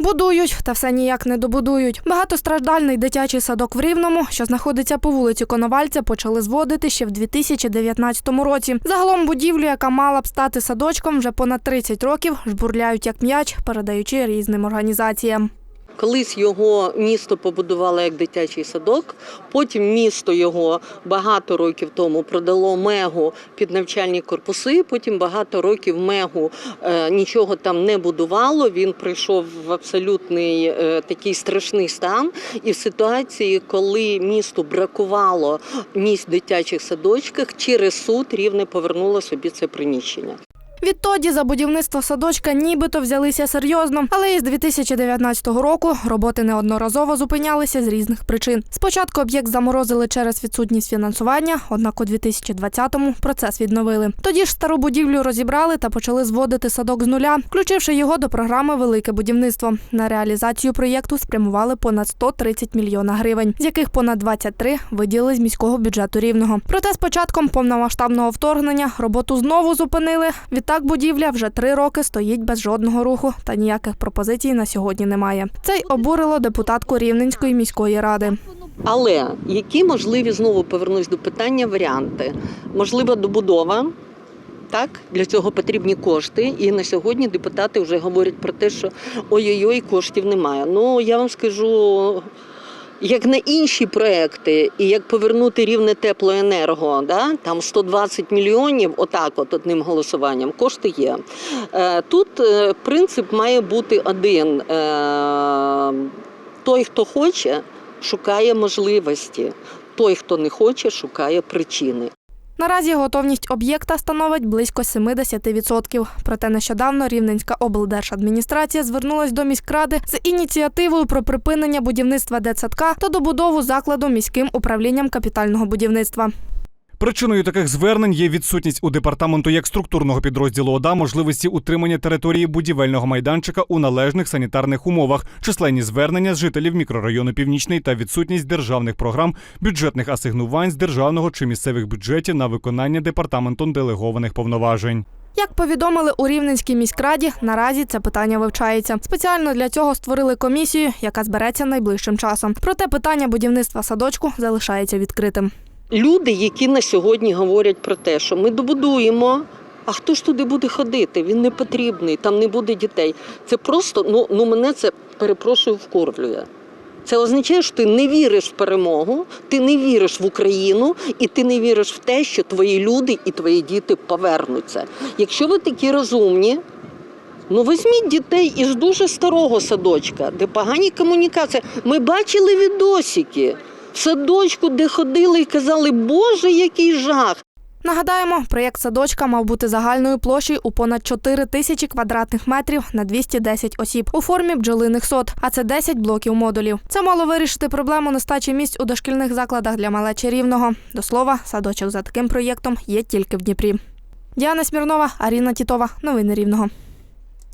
Будують, та все ніяк не добудують. Багатостраждальний дитячий садок в Рівному, що знаходиться по вулиці Коновальця, почали зводити ще в 2019 році. Загалом будівлю, яка мала б стати садочком, вже понад 30 років жбурляють як м'яч, передаючи різним організаціям. Колись його місто побудувало як дитячий садок. Потім місто його багато років тому продало мегу під навчальні корпуси. Потім багато років мегу е, нічого там не будувало. Він прийшов в абсолютний е, такий страшний стан. І в ситуації, коли місту бракувало місць в дитячих садочках, через суд рівне повернуло собі це приміщення. Відтоді за будівництво садочка нібито взялися серйозно, але із 2019 року роботи неодноразово зупинялися з різних причин. Спочатку об'єкт заморозили через відсутність фінансування, однак у 2020-му процес відновили. Тоді ж стару будівлю розібрали та почали зводити садок з нуля, включивши його до програми Велике будівництво. На реалізацію проєкту спрямували понад 130 мільйона гривень, з яких понад 23 виділили з міського бюджету рівного. Проте з початком повномасштабного вторгнення роботу знову зупинили. Відтак будівля вже три роки стоїть без жодного руху та ніяких пропозицій на сьогодні немає. Це й обурило депутатку Рівненської міської ради. Але які можливі знову повернусь до питання варіанти? Можлива добудова. Так, для цього потрібні кошти. І на сьогодні депутати вже говорять про те, що ой-ой-ой, коштів немає. Ну я вам скажу. Як на інші проекти, і як повернути рівне теплоенерго, да? там 120 мільйонів, отак, от одним голосуванням, кошти є. Е, Тут е, принцип має бути один: Е, той, хто хоче, шукає можливості. Той, хто не хоче, шукає причини. Наразі готовність об'єкта становить близько 70%. Проте нещодавно Рівненська облдержадміністрація звернулась до міськради з ініціативою про припинення будівництва дитсадка та добудову закладу міським управлінням капітального будівництва. Причиною таких звернень є відсутність у департаменту як структурного підрозділу ОДА можливості утримання території будівельного майданчика у належних санітарних умовах, численні звернення з жителів мікрорайону Північний та відсутність державних програм, бюджетних асигнувань з державного чи місцевих бюджетів на виконання департаментом делегованих повноважень. Як повідомили у Рівненській міськраді, наразі це питання вивчається. Спеціально для цього створили комісію, яка збереться найближчим часом. Проте питання будівництва садочку залишається відкритим. Люди, які на сьогодні говорять про те, що ми добудуємо. А хто ж туди буде ходити? Він не потрібний, там не буде дітей. Це просто ну, ну мене це перепрошую вкорвлює. Це означає, що ти не віриш в перемогу, ти не віриш в Україну і ти не віриш в те, що твої люди і твої діти повернуться. Якщо ви такі розумні, ну візьміть дітей із дуже старого садочка, де погані комунікації. Ми бачили відосики садочку, де ходили і казали, Боже, який жах! Нагадаємо, проєкт садочка мав бути загальною площею у понад 4 тисячі квадратних метрів на 210 осіб у формі бджолиних сот, а це 10 блоків модулів. Це мало вирішити проблему нестачі місць у дошкільних закладах для малечі рівного. До слова, садочок за таким проєктом є тільки в Дніпрі. Діана Смірнова, Аріна Тітова. Новини Рівного.